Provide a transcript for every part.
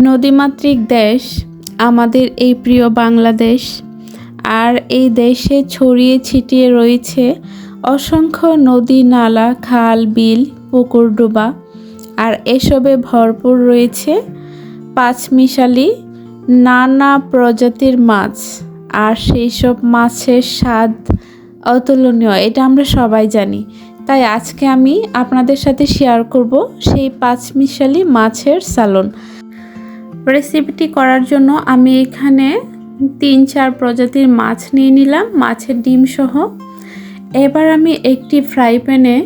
নদীমাতৃক দেশ, আমাদের এই প্রিয় বাংলাদেশ। আর এই দেশে ছড়িয়ে ছিটিয়ে রয়েছে অসংখ্য নদী, নালা, খাল, বিল, পুকুর, ডোবা। আর এসবে ভরপুর রয়েছে পাঁচমিশালি নানা প্রজাতির মাছ। আর সেই সব মাছের স্বাদ অতুলনীয়, এটা আমরা সবাই জানি। তাই আজকে আমি আপনাদের সাথে শেয়ার করব সেই পাঁচমিশালি মাছের সালন রেসিপিটি করার জন্য আমি এখানে তিন চার প্রজাতির মাছ নিয়ে নিলাম, মাছের ডিম সহ। এবার আমি একটি ফ্রাই প্যানে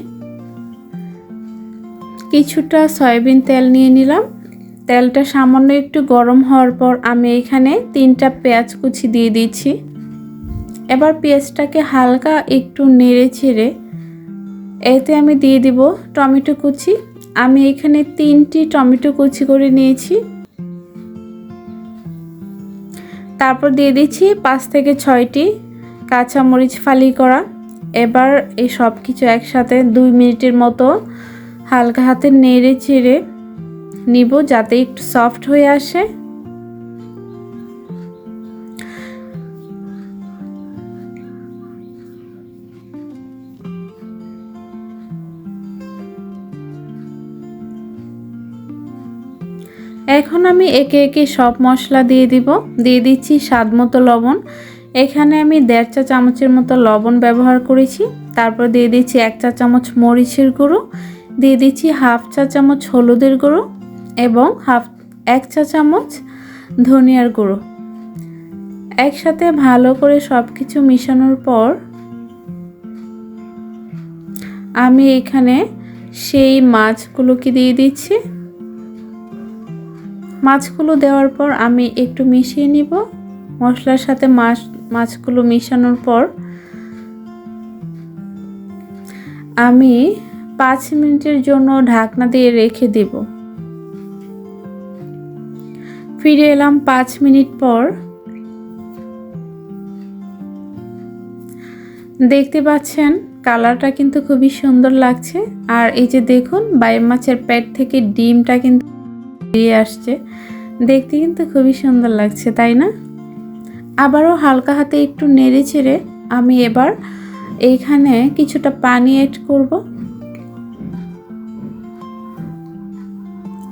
কিছুটা সয়াবিন তেল নিয়ে নিলাম। তেলটা সামান্য একটু গরম হওয়ার পর আমি এখানে তিনটা পেঁয়াজ কুচি দিয়ে দিচ্ছি। এবার পেঁয়াজটাকে হালকা একটু নেড়ে ছেড়ে এতে আমি দিয়ে দিব টমেটো কুচি। আমি এখানে তিনটি টমেটো কুচি করে নিয়েছি। তারপর দিয়ে দিচ্ছি পাঁচ থেকে ছয়টি কাঁচামরিচ ফালি করা। এবার এই সব কিছু একসাথে দুই মিনিটের মতো হালকা হাতে নেড়ে চেড়ে নিব যাতে একটু সফট হয়ে আসে। এখন আমি একে একে সব মশলা দিয়ে দিব। দিয়ে দিচ্ছি স্বাদ মতো লবণ। এখানে আমি দেড় চা চামচের মতো লবণ ব্যবহার করেছি। তারপর দিয়ে দিচ্ছি এক চা চামচ মরিচের গুঁড়ো। দিয়ে দিচ্ছি হাফ চা চামচ হলুদের গুঁড়ো এবং হাফ, এক চা চামচ ধনিয়ার গুঁড়ো। একসাথে ভালো করে সব কিছু মিশানোর পর আমি এখানে সেই মাছগুলোকে দিয়ে দিচ্ছি। মাছগুলো দেওয়ার পর আমি একটু মিশিয়ে নিব। মশলার সাথে মাছ, মাছগুলো মিশানোর পর আমি পাঁচ মিনিটের জন্য ঢাকনা দিয়ে রেখে দেব। ফিরে এলাম পাঁচ মিনিট পর। দেখতে পাচ্ছেন, কালারটা কিন্তু খুবই সুন্দর লাগছে। আর এই যে দেখুন বাই মাছের পেট থেকে ডিমটা কিন্তু বেরিয়ে আসছে। দেখতে কিন্তু খুবই সুন্দর লাগছে, তাই না? আবারও হালকা হাতে একটু নেড়ে ছেড়ে আমি এবার এইখানে কিছুটা পানি অ্যাড করব।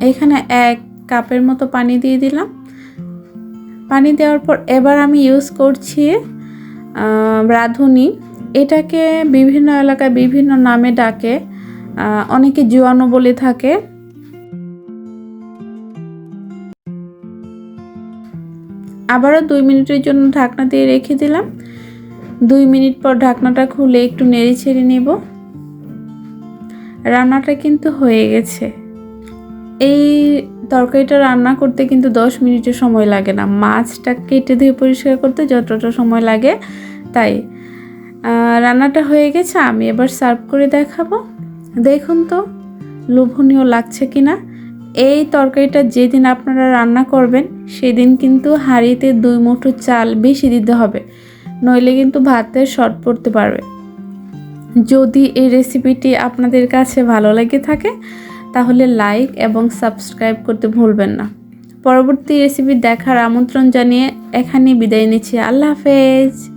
এখানে এক কাপের মতো পানি দিয়ে দিলাম। পানি দেওয়ার পর এবার আমি ইউজ করছি রাঁধুনি। এটাকে বিভিন্ন এলাকায় বিভিন্ন নামে ডাকে অনেকে জোয়ানো বলে থাকে। আবারও দুই মিনিটের জন্য ঢাকনা দিয়ে রেখে দিলাম। দুই মিনিট পর ঢাকনাটা খুলে একটু নেড়ে ছেড়ে নেব। রান্নাটা কিন্তু হয়ে গেছে। এই তরকারিটা রান্না করতে কিন্তু দশ মিনিটের সময় লাগে না। মাছটা কেটে ধুয়ে পরিষ্কার করতে যতটা সময় লাগে, তাই। রান্নাটা হয়ে গেছে, আমি এবার সার্ভ করে দেখাবো। দেখুন তো, লোভনীয় লাগছে কি না এই তরকারিটা যেদিন আপনারা রান্না করবেন, সেদিন কিন্তু হাঁড়িতে দুই মুঠো চাল বেশি দিতে হবে, নইলে কিন্তু ভাতের শর্ট পড়তে পারবে। যদি এই রেসিপিটি আপনাদের কাছে ভালো লেগে থাকে, তাহলে লাইক এবং সাবস্ক্রাইব করতে ভুলবেন না। পরবর্তী রেসিপি দেখার আমন্ত্রণ জানিয়ে এখানে বিদায় নিচ্ছি। আল্লাহ হাফেজ।